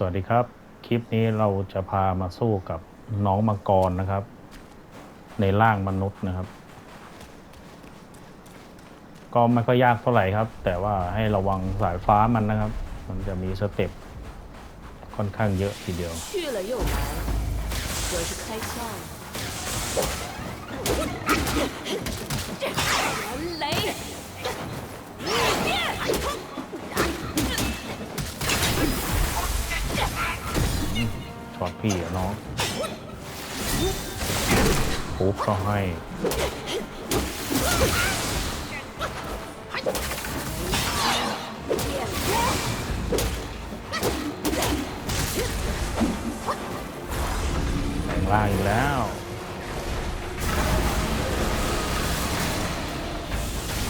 สวัสดีครับ คลิปนี้เราจะพามาสู้กับน้องมังกรนะครับ ในร่างมนุษย์นะครับ ก็ไม่ค่อยยากเท่าไหร่ครับ แต่ว่าให้ระวังสายฟ้ามันนะครับ มันจะมีสเต็ปค่อนข้างเยอะทีเดียว来！ พี่อะน้องปุ๊บก็ให้แบ่งล่างอีกแล้ว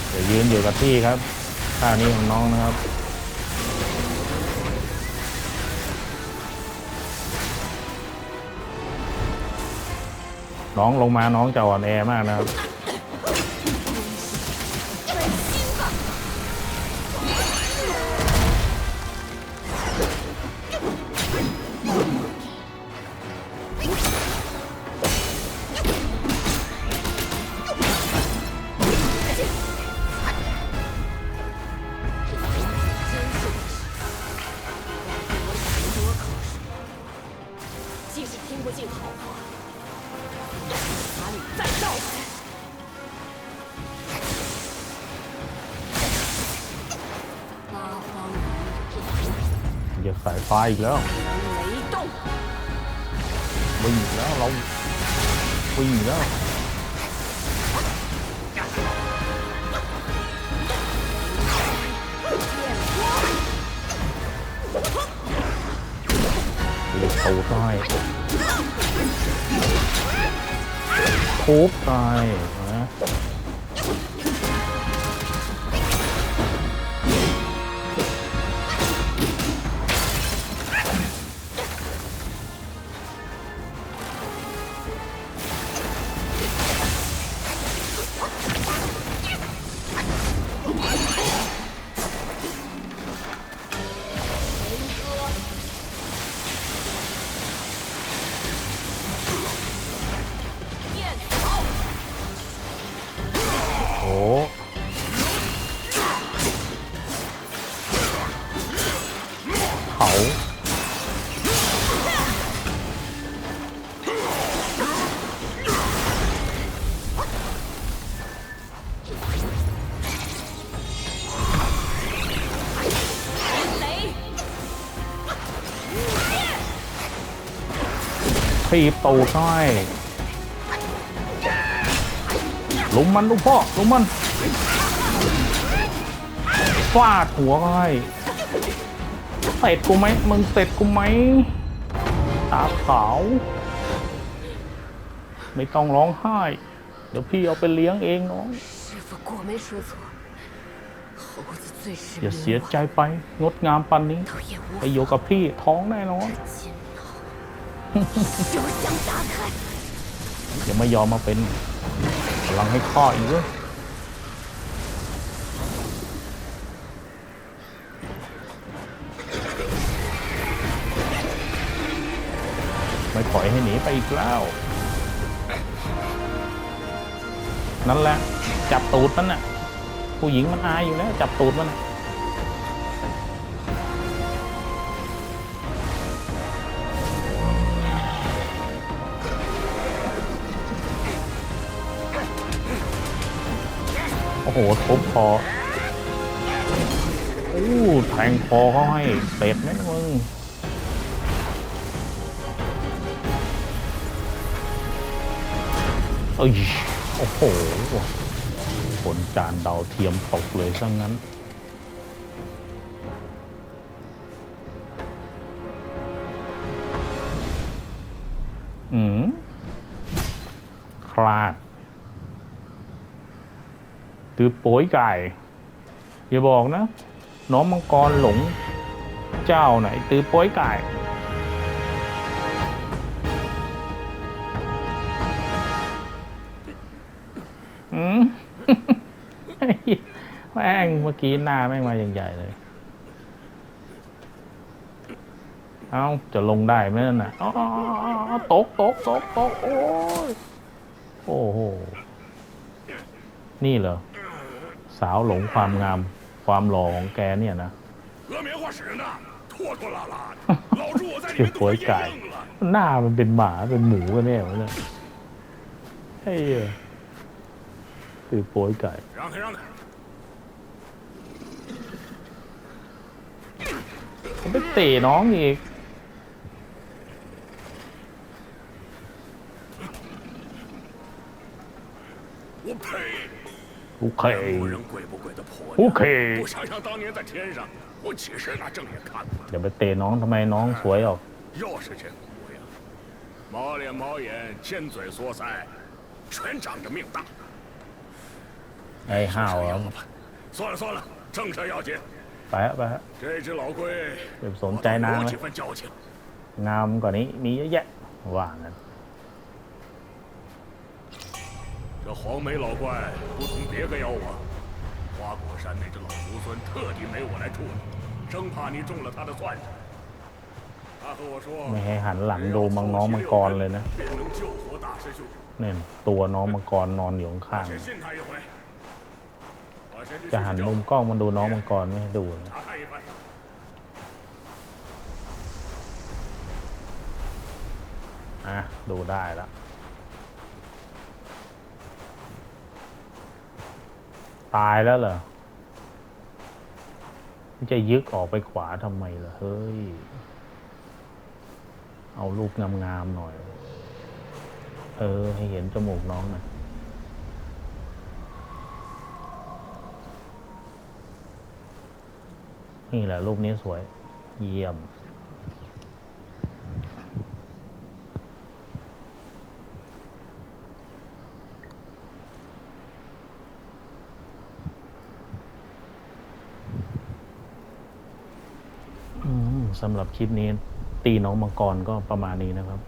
เดี๋ยวยืนอยู่กับที่ครับท่านี้ของน้องนะครับ น้องลงมาน้องจะอ่อนแอมากนะครับ สายฟ้าอีกแล้ว雷动，วิ่งอีกแล้วเราวิ่งอีกแล้วเหยียบตูดหน่อยทุบหน่อยา雷，ถีบตูดหน่อยลุมมันลูกพ่อลุมมันฟาดหัวก็ให้ เสร็จกูไหมมึงเสร็จกูไหมตาขาว ไม่ต้องร้องไห้ เดี๋ยวพี่เอาไปเลี้ยงเองน้องอย่าเสียใจไปงดงามปันนี้ไปอยู่กับพี่ท้องแน่นอนอย่าไม่ยอมมาเป็นพลังให้ข้ออีกเลย ปล่อยให้หนีไปอีกแล้วนั่นแหละ จับตูดมันน่ะ ผู้หญิงมันอายอยู่แล้ว จับตูดมันน่ะโอ้โหทุบคอโอ้แทงคอเขาให้เสร็จไหมมึง เอ้ยโอ้โหผลจานดาวเทียมตกเลยซะงั้น อืมคลาดตือโป้ยไก่ อย่าบอกนะ น้องมังกรหลง เจ้าไหนตือโป้ยไก่ แม่งเมื่อกี้หน้าแม่งมาใหญ่ๆเลย เอาจะลงได้ไหมนั่นน่ะอ๋อตกตกตกตกโอ้ยโอ้โห นี่เหรอ สาวหลงความงาม ความหล่อของแกเนี่ยนะคือหัวไก่หน้ามันเป็นหมาเป็นหมูกันแน่เนี่ยเฮ้ย คือโป้ยไก่ 让开让开， ผมไปเตะน้องอีก 我呸！ โอเค 人不人鬼不鬼的婆娘， โอเค 不想想当年在天上，我岂是拿正眼看的？ เดี๋ยวไปเตะน้องทำไมน้องสวยออก 又是这个模样，毛脸毛眼，尖嘴缩腮，全长着命大。 ไอ้ห้าวเหรอ 了吧，算了算了，正事要紧。 ไปฮะไปฮะ 这只老龟， เดี๋ยวสนใจนาง 我 เล 有 ย 几分交情。 งามกว่านี้มีเยอะแยะ ว่างั้น 这黄眉老怪不同别个妖王，花果山那只老猢狲特地没我来处理，生怕你中了他的算盘。他和我说， ไม่ให้หันหลังดูมังน้องมังกรเลยนะ 便能救活大师兄。 เนี่ยตัวน้องมังกรนอนอยู่ข้าง จะหันมุมกล้องมันดูน้องมังกรไม่ให้ดูนะอะดูได้ละตายแล้วเหรอจะยึกออกไปขวาทำไมล่ะเฮ้ย เอารูปงามๆหน่อย เออ ให้เห็นจมูกน้องหน่อย นี่แหละรูปนี้สวย เยี่ยม สำหรับคลิปนี้ตีน้องมังกรก็ประมาณนี้นะครับ